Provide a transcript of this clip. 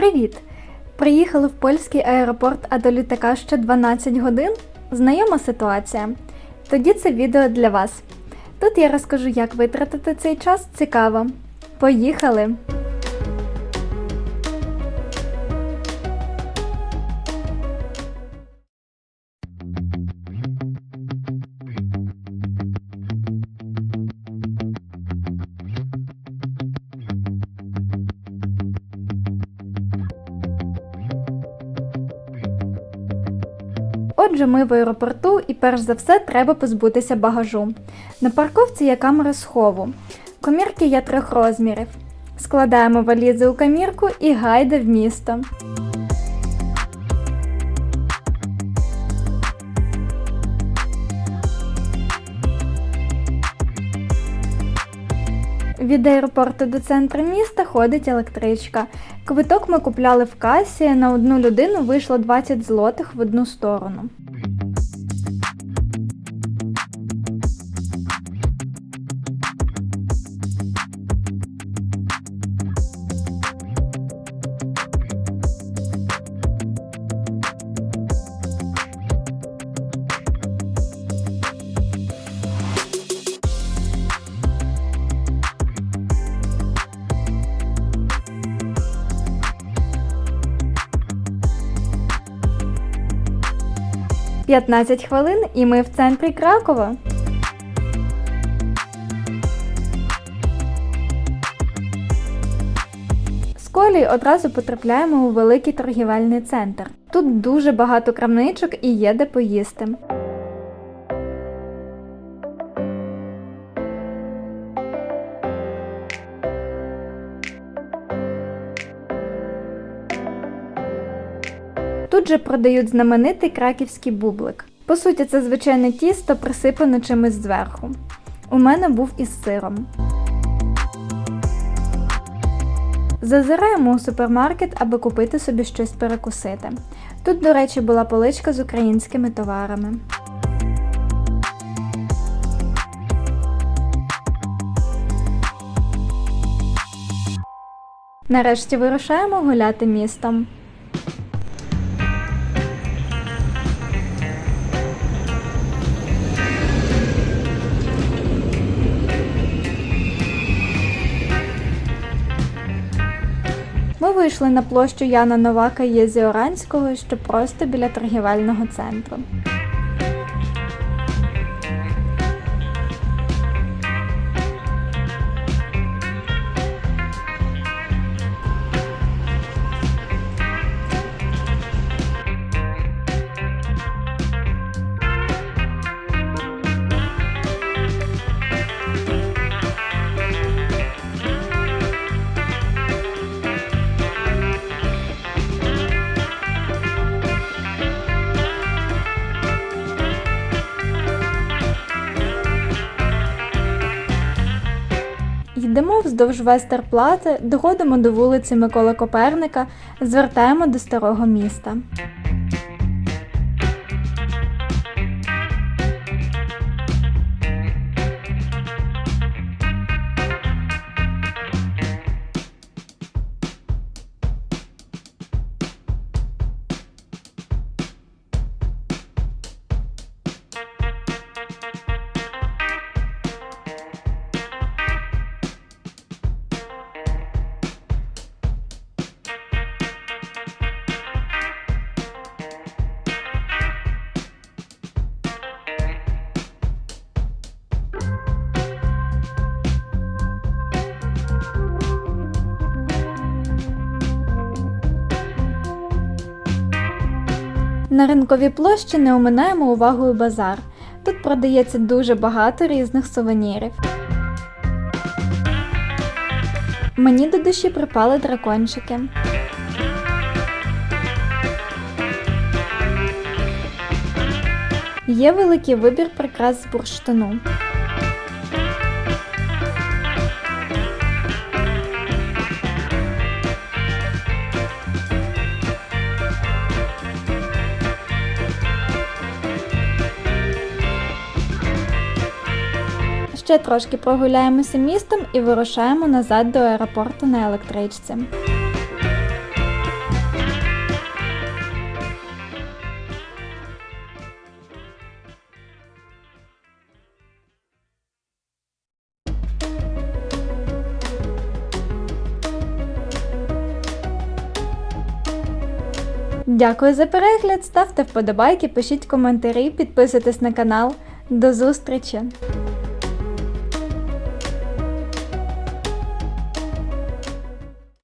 Привіт! Приїхали в польський аеропорт, а до літака ще 12 годин? Знайома ситуація? Тоді це відео для вас. Тут я розкажу, як витратити цей час цікаво. Поїхали! Отже, ми в аеропорту і перш за все треба позбутися багажу. На парковці є камера схову. Комірки є трьох розмірів. Складаємо валізи у камірку і гайда в місто. Від аеропорту до центру міста ходить електричка. Квиток ми купляли в касі. На одну людину вийшло 20 злотих в одну сторону. – 15 хвилин і ми в центрі Кракова. З колії одразу потрапляємо у великий торгівельний центр. Тут дуже багато крамничок і є де поїсти. Тут же продають знаменитий краківський бублик. По суті, це звичайне тісто, присипане чимось зверху. У мене був із сиром. Зазираємо у супермаркет, аби купити собі щось перекусити. Тут, до речі, була поличка з українськими товарами. Нарешті вирушаємо гуляти містом. Вийшли на площу Яна Новака Єзіоранського, що просто біля торгівельного центру. Йдемо вздовж Вестерплати, доходимо до вулиці Миколи Коперника, звертаємо до старого міста. На ринковій площі не оминаємо увагою базар. Тут продається дуже багато різних сувенірів. Мені до душі припали дракончики. Є великий вибір прикрас з бурштину. Ще трошки прогуляємося містом і вирушаємо назад до аеропорту на електричці. Дякую за перегляд, ставте вподобайки, пишіть коментарі, підписуйтесь на канал. До зустрічі!